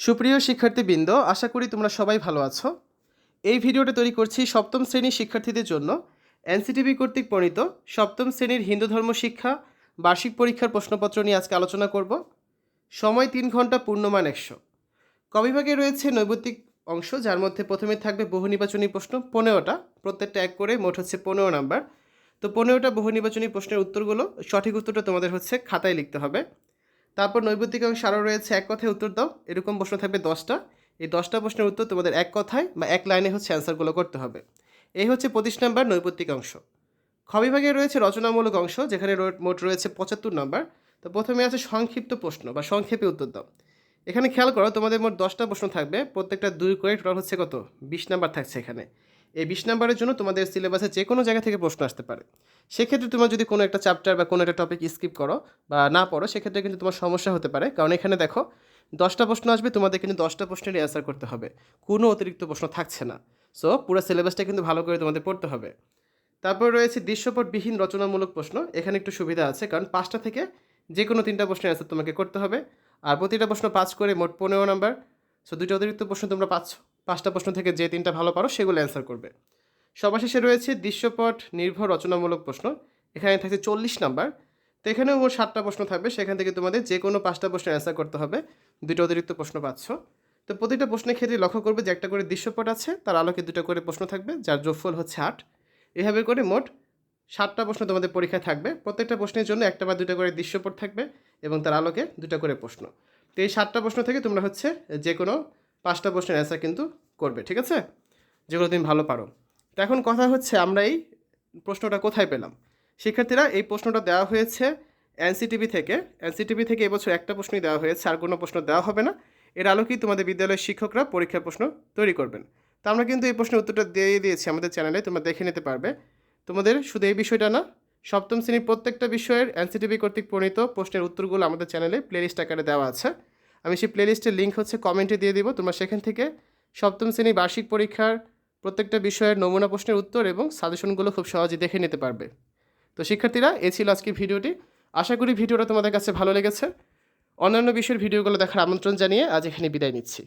সুপ্রিয় শিক্ষার্থীবৃন্দ, আশা করি তোমরা সবাই ভালো আছো। এই ভিডিওটা তৈরি করছি সপ্তম শ্রেণির শিক্ষার্থীদের জন্য। এনসিটিভি কর্তৃক প্রণীত সপ্তম শ্রেণির হিন্দু ধর্ম শিক্ষা, বার্ষিক পরীক্ষার প্রশ্নপত্র নিয়ে আজকে আলোচনা করব। সময় তিন ঘণ্টা পূর্ণমান একশো। কবিভাগে রয়েছে নৈবত্তিক অংশ, যার মধ্যে প্রথমে থাকবে বহু নির্বাচনী প্রশ্ন, পনেরোটা। প্রত্যেকটা এক করে মোট হচ্ছে পনেরো নাম্বার। তো পনেরোটা বহু নির্বাচনী প্রশ্নের উত্তরগুলো, সঠিক উত্তরটা তোমাদের হচ্ছে খাতায় লিখতে হবে। তারপর নৈবত্তিক অংশ আরও রয়েছে, এক কথায় উত্তর দাও। এরকম প্রশ্ন থাকবে দশটা। এই দশটা প্রশ্নের উত্তর তোমাদের এক কথায় বা এক লাইনে হচ্ছে অ্যান্সারগুলো করতে হবে। এই হচ্ছে পঁচিশ নম্বর নৈবত্তিক অংশ। খ বিভাগে রয়েছে রচনামূলক অংশ, যেখানে মোট রয়েছে পঁচাত্তর নম্বর। তো প্রথমে আছে সংক্ষিপ্ত প্রশ্ন বা সংক্ষেপে উত্তর দাও। এখানে খেয়াল করো, তোমাদের মোট দশটা প্রশ্ন থাকবে। প্রত্যেকটা দুই করে টোটাল হচ্ছে কত? বিশ নাম্বার থাকছে এখানে। এই বিশ নাম্বারের জন্য তোমাদের সিলেবাসে যে কোনো জায়গা থেকে প্রশ্ন আসতে পারে। সেক্ষেত্রে তোমার যদি কোনো একটা চ্যাপ্টার বা কোনো একটা টপিক স্কিপ করো বা না পড়ো, সেক্ষেত্রে কিন্তু তোমার সমস্যা হতে পারে। কারণ এখানে দেখো, দশটা প্রশ্ন আসবে তোমাদের কিন্তু দশটা প্রশ্নেরই অ্যান্সার করতে হবে। কোনো অতিরিক্ত প্রশ্ন থাকছে না। সো পুরো সিলেবাসটা কিন্তু ভালো করে তোমাদের পড়তে হবে। তারপর রয়েছে দৃশ্যপটবিহীন রচনামূলক প্রশ্ন। এখানে একটু সুবিধা আছে, কারণ পাঁচটা থেকে যে কোনো তিনটা প্রশ্নের অ্যান্সার তোমাকে করতে হবে। আর প্রতিটা প্রশ্ন পাঁচ করে মোট পনেরো নাম্বার। সো দুটো অতিরিক্ত প্রশ্ন তোমরা পাচ্ছ। পাঁচটা প্রশ্ন থেকে যে তিনটা ভালো পারো সেগুলো অ্যান্সার করবে। সবার শেষে রয়েছে দৃশ্যপট নির্ভর রচনামূলক প্রশ্ন, এখানে থাকছে চল্লিশ নাম্বার। তো এখানেও মোট সাতটা প্রশ্ন থাকবে, সেখান থেকে তোমাদের যে কোনো পাঁচটা প্রশ্নের অ্যান্সার করতে হবে, দুটো অতিরিক্ত প্রশ্ন পাচ্ছ। তো প্রতিটা প্রশ্নের ক্ষেত্রে লক্ষ্য করবে যে একটা করে দৃশ্যপট আছে, তার আলোকে দুটো করে প্রশ্ন থাকবে, যার যোগফল হচ্ছে আট। এভাবে করে মোট সাতটা প্রশ্ন তোমাদের পরীক্ষায় থাকবে, প্রত্যেকটা প্রশ্নের জন্য একটা বা দুটো করে দৃশ্যপট থাকবে এবং তার আলোকে দুটো করে প্রশ্ন। তো এই সাতটা প্রশ্ন থেকে তোমরা হচ্ছে যে কোনো পাঁচটা প্রশ্নের অ্যান্সার কিন্তু করবে, ঠিক আছে? যেগুলো তুমি ভালো পারো। তো এখন কথা হচ্ছে আমরা এই প্রশ্নটা কোথায় পেলাম? শিক্ষার্থীরা এই প্রশ্নটা দেওয়া হয়েছে এনসিটিভি থেকে। এনসিটিভি থেকে এবছর একটা প্রশ্নই দেওয়া হয়েছে, আর কোনো প্রশ্ন দেওয়া হবে না। এর আলোকেই তোমাদের বিদ্যালয়ের শিক্ষকরা পরীক্ষার প্রশ্ন তৈরি করবেন। তো আমরা কিন্তু এই প্রশ্নের উত্তরটা দিয়ে দিয়েছি আমাদের চ্যানেলে, তোমরা দেখে নিতে পারবে। তোমাদের শুধু এই বিষয়টা না, সপ্তম শ্রেণির প্রত্যেকটা বিষয়ের এনসিটিভি কর্তৃক প্রণীত প্রশ্নের উত্তরগুলো আমাদের চ্যানেলে প্লেলিস্ট আকারে দেওয়া আছে। আমি সেই প্লেলিস্টের লিঙ্ক হচ্ছে কমেন্টে দিয়ে দিব। তোমরা সেখান থেকে সপ্তম শ্রেণির বার্ষিক পরীক্ষার প্রত্যেকটা বিষয়ের নমুনা প্রশ্নের উত্তর এবং সাজেশনগুলো খুব সহজে দেখে নিতে পারবে। তো শিক্ষার্থীরা, এ ছিল আজকের ভিডিওটি। আশা করি ভিডিওটা তোমাদের কাছে ভালো লেগেছে। অন্যান্য বিষয়ের ভিডিওগুলো দেখার আমন্ত্রণ জানিয়ে আজ এখানে বিদায় নিচ্ছি।